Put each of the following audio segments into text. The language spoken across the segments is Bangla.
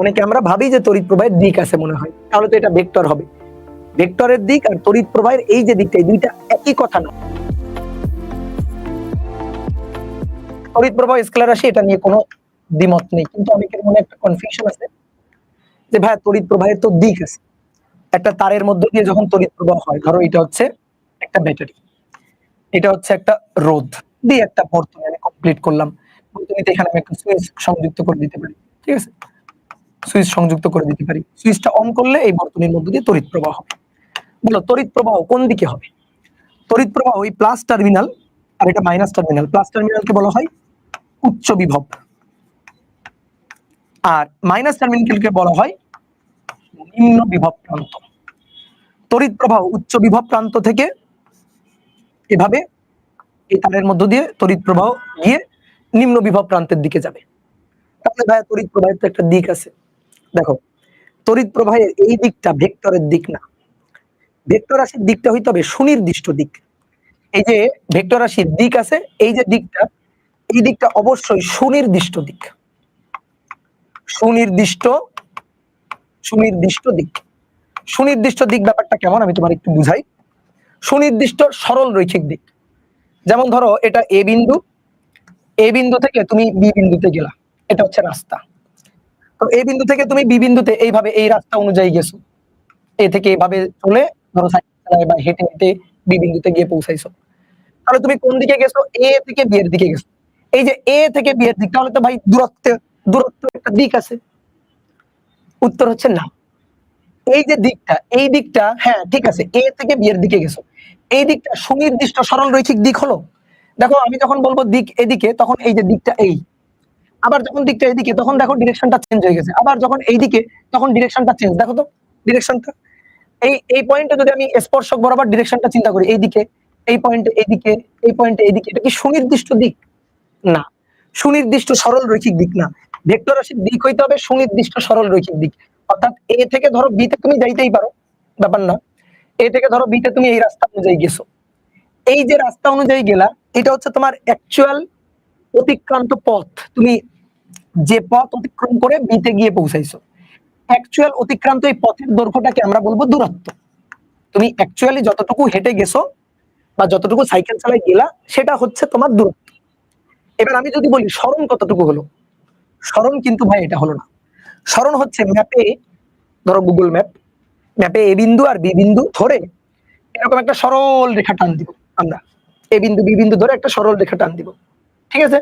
অনেকে আমরা ভাবি যে তড়িৎ প্রবাহের দিক আছে মনে হয়। তাহলে তো এটা ভেক্টর হবে। ভেক্টরের দিক আর তড়িৎ প্রবাহের এই যে দিকটা, এই দুইটা একই কথা না। তড়িৎ প্রবাহ স্কেলার রাশি, এটা নিয়ে কোনো দ্বিমত নেই। কিন্তু অনেকের মনে একটা কনফিউশন আছে যে ভাই তড়িৎ প্রবাহের তো দিক আছে। একটা তারের মধ্যে দিয়ে যখন তড়িৎ প্রবাহ হয়, ধরো এটা হচ্ছে একটা ব্যাটারি এটা হচ্ছে একটা রোধ দিয়ে একটা বর্তনী আমি কমপ্লিট করলাম। বর্তনীতে এখানে আমি একটা সুইচ সংযুক্ত করে দিতে পারি। ঠিক আছে? সুইচ সংযুক্ত করে দিতে পারি। সুইচটা অন করলে এই বর্তনীর মধ্যে দিয়ে তড়িৎ প্রবাহ হবে। বলো, তড়িৎ প্রবাহ কোন দিকে হবে? তড়িৎ প্রবাহ ওই প্লাস টার্মিনাল আর এটা মাইনাস টার্মিনাল প্লাস টার্মিনালকে বলা হয় উচ্চ বিভব। আর মাইনাস টার্মিনালকে বলা হয় নিম্ন বিভব প্রান্ত। তড়িৎ প্রবাহ উচ্চ বিভব প্রান্ত থেকে এভাবে এই তারের মধ্য দিয়ে তড়িৎ প্রবাহ গিয়ে নিম্ন বিভব প্রান্তের দিকে যাবে। তাহলে ভাইয়া তড়িৎ প্রবাহের তো একটা দিক আছে। দেখো, তড়িৎ প্রবাহের এই দিকটা ভেক্টরের দিক না। ভেক্টর রাশির দিকটা হইতে হবে সুনির্দিষ্ট দিক। এই যে ভেক্টর রাশির দিক আছে, এই যে দিকটা, এই দিকটা অবশ্যই সুনির্দিষ্ট দিক। সুনির্দিষ্ট সুনির্দিষ্ট দিক। সুনির্দিষ্ট দিক ব্যাপারটা কেমন? আমি তোমার একটু বুঝাই। সুনির্দিষ্ট, সরল রৈখিক দিক। যেমন ধরো, এটা এ বিন্দু এ বিন্দু থেকে তুমি বি বিন্দুতে গেলা। এটা হচ্ছে রাস্তা। তো এ বিন্দু থেকে তুমি বি বিন্দুতে এইভাবে এই রাস্তা অনুযায়ী গেছো। এ থেকে এইভাবে চলে ধরো বা হেঁটে হেঁটে বি বিন্দুতে গিয়ে পৌঁছাইছো। তাহলে তুমি কোন দিকে গেছো? এ থেকে বি এর দিকে গেছো। এই যে এ থেকে বি এর দিক, তাহলে তো ভাই দূরত্ব দূরত্ব একটা দিক আছে। উত্তর হচ্ছে না। এই যে দিকটা, এই দিকটা হ্যাঁ ঠিক আছে, এ থেকে বি এর দিকে গেছো। এই দিকটা সুনির্দিষ্ট সরল রৈখিক দিক হলো। দেখো, আমি যখন বলব দিক এদিকে, তখন এই যে দিকটা এই। আবার যখন দিকটা এদিকে তখন দেখো ডিরেকশনটা চেঞ্জ হয়ে গেছে। আবার যখন এইদিকে, তখন ডিরেকশনটা চেঞ্জ দেখো তো ডিরেকশনটা এই এই পয়েন্টে যদি আমি স্পর্শক বরাবর ডিরেকশনটা চিন্তা করি, এইদিকে, এই পয়েন্টে এইদিকে, এই পয়েন্টে এইদিকে, এটা কি সুনির্দিষ্ট দিক? না। সুনির্দিষ্ট সরল রৈখিক দিক না। ভেক্টর রাশির দিক হইতে হবে সুনির্দিষ্ট সরল রৈখিক দিক। অর্থাৎ এ থেকে ধরো বি তে তুমি যাইতেই পারো, ব্যাপার না। এ থেকে ধরো বি তে তুমি এই রাস্তা অনুযায়ী গেছো। এই যে রাস্তা অনুযায়ী গেলা, এটা হচ্ছে তোমার অ্যাকচুয়াল অতিক্রান্ত পথ। তুমি যে পথ অতিক্রম করে বিতে গিয়ে পৌঁছাইছো। অ্যাকচুয়াল অতিক্রান্ত এই পথের দৈর্ঘ্যটাকে আমরা বলব দূরত্ব। তুমি অ্যাকচুয়ালি যতটুকু হেঁটে গেছো বা যতটুকু সাইকেল চালায় গেলা, সেটা হচ্ছে তোমার দূরত্ব। এবার আমি যদি বলি, স্মরণ কতটুকু হলো? স্মরণ কিন্তু ভাই এটা হলো না। স্মরণ হচ্ছে ম্যাপে ধরো গুগল ম্যাপ ম্যাপে এ বিন্দু আর বি বিন্দু ধরে এরকম একটা সরল রেখা টান দিব আমরা। এ বিন্দু, বি বিন্দু ধরে একটা সরল রেখা টান দিব। ঠিক আছে?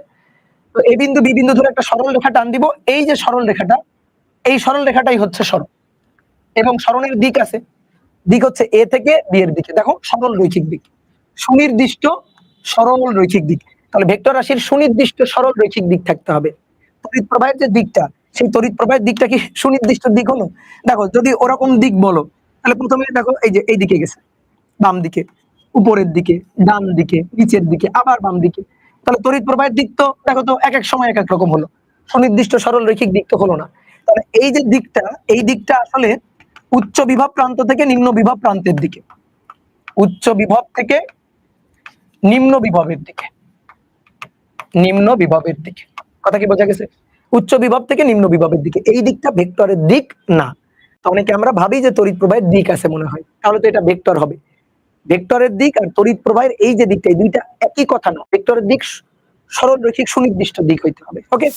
তো এ বিন্দু, বি বিন্দু ধরে একটা সরল রেখা টান দিব। এই যে সরল রেখাটা, এই সরল রেখাটাই হচ্ছে সরল। এবং সরণের দিক আছে। দিক হচ্ছে এ থেকে বি এর দিকে। দেখো, সরল রৈখিক দিক। সুনির্দিষ্ট সরল রৈখিক দিক। তাহলে ভেক্টর রাশির সুনির্দিষ্ট সরল রৈখিক দিক থাকতে হবে। তড়িৎ প্রবাহের যে দিকটা, সেই তড়িৎ প্রবাহের দিকটা কি সুনির্দিষ্ট দিক হলো? দেখো, যদি ওরকম দিক বলো, তাহলে প্রথমে দেখো, এই যে, এই দিকে গেছে। বাম দিকে, উপরের দিকে, ডান দিকে, নিচের দিকে, আবার বাম দিকে। তাহলে তড়িৎ প্রবাহের দিক তো, দেখো তো এক এক সময় এক এক রকম হলো। সুনির্দিষ্ট সরল রৈখিক দিক তো হলো না। তাহলে এই যে দিকটা, এই দিকটা আসলে উচ্চ বিভব প্রান্ত থেকে নিম্ন বিভব প্রান্তের দিকে। উচ্চ বিভব থেকে নিম্ন বিভবের দিকে। নিম্ন বিভবের দিকে। কথা কি বোঝা গেছে? উচ্চ বিভব থেকে নিম্ন বিভবের দিকে। এই দিকটা ভেক্টরের দিক না। তো অনেকে আমরা ভাবি যে তড়িৎ প্রবাহের দিক আছে মনে হয়। তাহলে তো এটা ভেক্টর হবে। ভেক্টরের দিক আর তড়িৎ প্রবাহের এই যে দিকটা, এই দুইটা একই কথা না। ভেক্টরের দিক সরল রৈখিক সুনির্দিষ্ট দিক হইতে হবে। ওকে